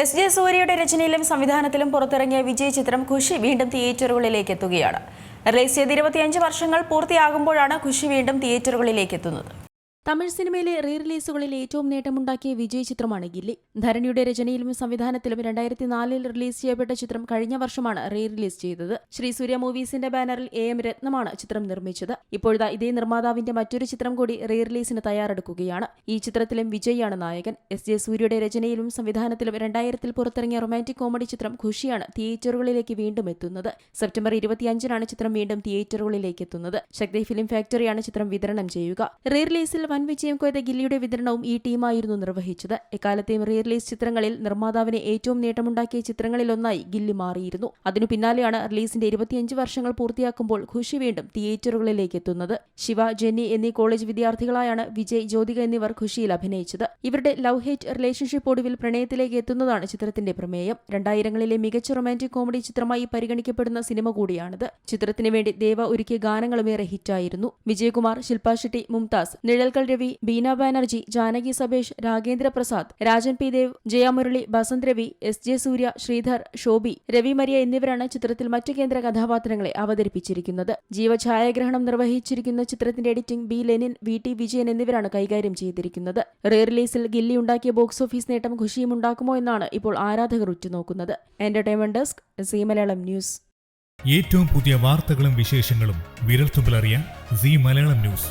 S J സൂര്യയുടെ രചനയിലും സംവിധാനത്തിലും പുറത്തിറങ്ങിയ വിജയ് ചിത്രം ഖുഷി വീണ്ടും തിയേറ്ററുകളിലേക്ക് എത്തുകയാണ്. റിലീസ് ചെയ്ത് ഇരുപത്തിയഞ്ച് വർഷങ്ങൾ പൂർത്തിയാകുമ്പോഴാണ് ഖുഷി വീണ്ടും തിയേറ്ററുകളിലേക്ക് എത്തുന്നത്. തമിഴ് സിനിമയിലെ റീ റിലീസുകളിൽ ഏറ്റവും നേട്ടമുണ്ടാക്കിയ വിജയ് ചിത്രമാണ് ഗില്ലി. ധരണിയുടെ രചനയിലും സംവിധാനത്തിലും രണ്ടായിരത്തി നാലിൽ റിലീസ് ചെയ്യപ്പെട്ട ചിത്രം കഴിഞ്ഞ വർഷമാണ് റീ റിലീസ് ചെയ്തത്. ശ്രീ സൂര്യ മൂവീസിന്റെ ബാനറിൽ എ എം രത്നമാണ് ചിത്രം നിർമ്മിച്ചത്. ഇപ്പോഴത്തെ ഇതേ നിർമ്മാതാവിന്റെ മറ്റൊരു ചിത്രം കൂടി റീ റിലീസിന് തയ്യാറെടുക്കുകയാണ്. ഈ ചിത്രത്തിലും വിജയാണ് നായകൻ. എസ് ജെ സൂര്യയുടെ രചനയിലും സംവിധാനത്തിലും രണ്ടായിരത്തിൽ പുറത്തിറങ്ങിയ റൊമാന്റിക് കോമഡി ചിത്രം ഖുഷിയാണ് തിയേറ്ററുകളിലേക്ക് വീണ്ടും എത്തുന്നത്. സെപ്റ്റംബർ ഇരുപത്തിയഞ്ചിനാണ് ചിത്രം വീണ്ടും തിയേറ്ററുകളിലേക്ക് എത്തുന്നത്. ശക്തി ഫിലിം ഫാക്ടറിയാണ് ചിത്രം വിതരണം ചെയ്യുക. റീ റിലീസിൽ വൻ വിജയം കൊയ്ത ഗില്ലിയുടെ വിതരണവും ഈ ടീമായിരുന്നു നിർവഹിച്ചത്. എക്കാലത്തെയും റീ റിലീസ് ചിത്രങ്ങളിൽ നിർമ്മാതാവിന് ഏറ്റവും നേട്ടമുണ്ടാക്കിയ ചിത്രങ്ങളിലൊന്നായി ഗില്ലി മാറിയിരുന്നു. അതിനു പിന്നാലെയാണ് റിലീസിന്റെ ഇരുപത്തിയഞ്ച് വർഷങ്ങൾ പൂർത്തിയാക്കുമ്പോൾ ഖുഷി വീണ്ടും തിയേറ്ററുകളിലേക്ക് എത്തുന്നത്. ശിവ ജെന്നി എന്നീ കോളേജ് വിദ്യാർത്ഥികളായാണ് വിജയ് ജ്യോതിക എന്നിവർ ഖുഷിയിൽ അഭിനയിച്ചത്. ഇവരുടെ ലവ് ഹേറ്റ് റിലേഷൻഷിപ്പ് ഒടുവിൽ പ്രണയത്തിലേക്ക് എത്തുന്നതാണ് ചിത്രത്തിന്റെ പ്രമേയം. രണ്ടായിരങ്ങളിലെ മികച്ച റൊമാന്റിക് കോമഡി ചിത്രമായി പരിഗണിക്കപ്പെടുന്ന സിനിമ കൂടിയാണിത്. ചിത്രത്തിന് വേണ്ടി ദേവ ഒരുക്കിയ ഗാനങ്ങളുമേറെ ഹിറ്റായിരുന്നു. Vijayakumar Shilpa Shetty Mumtaz Ravi Beena Banerjee Janaki Sabesh Ragendra Prasad Rajan P Dev Jayamurali Basanth Ravi S J Surya Sridhar Shobi Ravi Maria എന്നിവരാണ് ചിത്രത്തിൽ മറ്റു കേന്ദ്ര കഥാപാത്രങ്ങളെ അവതരിപ്പിച്ചിരിക്കുന്നത്. ജീവഛായാഗ്രഹണം നിർവഹിച്ചിരിക്കുന്ന ചിത്രത്തിന്റെ editing B Lenin V T Vijayan എന്നിവരാണ് കൈകാര്യം ചെയ്തിരിക്കുന്നത്. റീ റിലീസിൽ ഗില്ലി ഉണ്ടാക്കിയ ബോക്സ് ഓഫീസ് നേട്ടം ഖുഷിയും ഉണ്ടാക്കുമോ എന്നാണ് ഇപ്പോൾ ആരാധകർ ഉറ്റുനോക്കുന്നത്. Entertainment desk Zee Malayalam news. ഏറ്റവും പുതിയ വാർത്തകളും വിശേഷങ്ങളും വിരൽത്തുമ്പിലറിയാൻ സി മലയാളം ന്യൂസ്.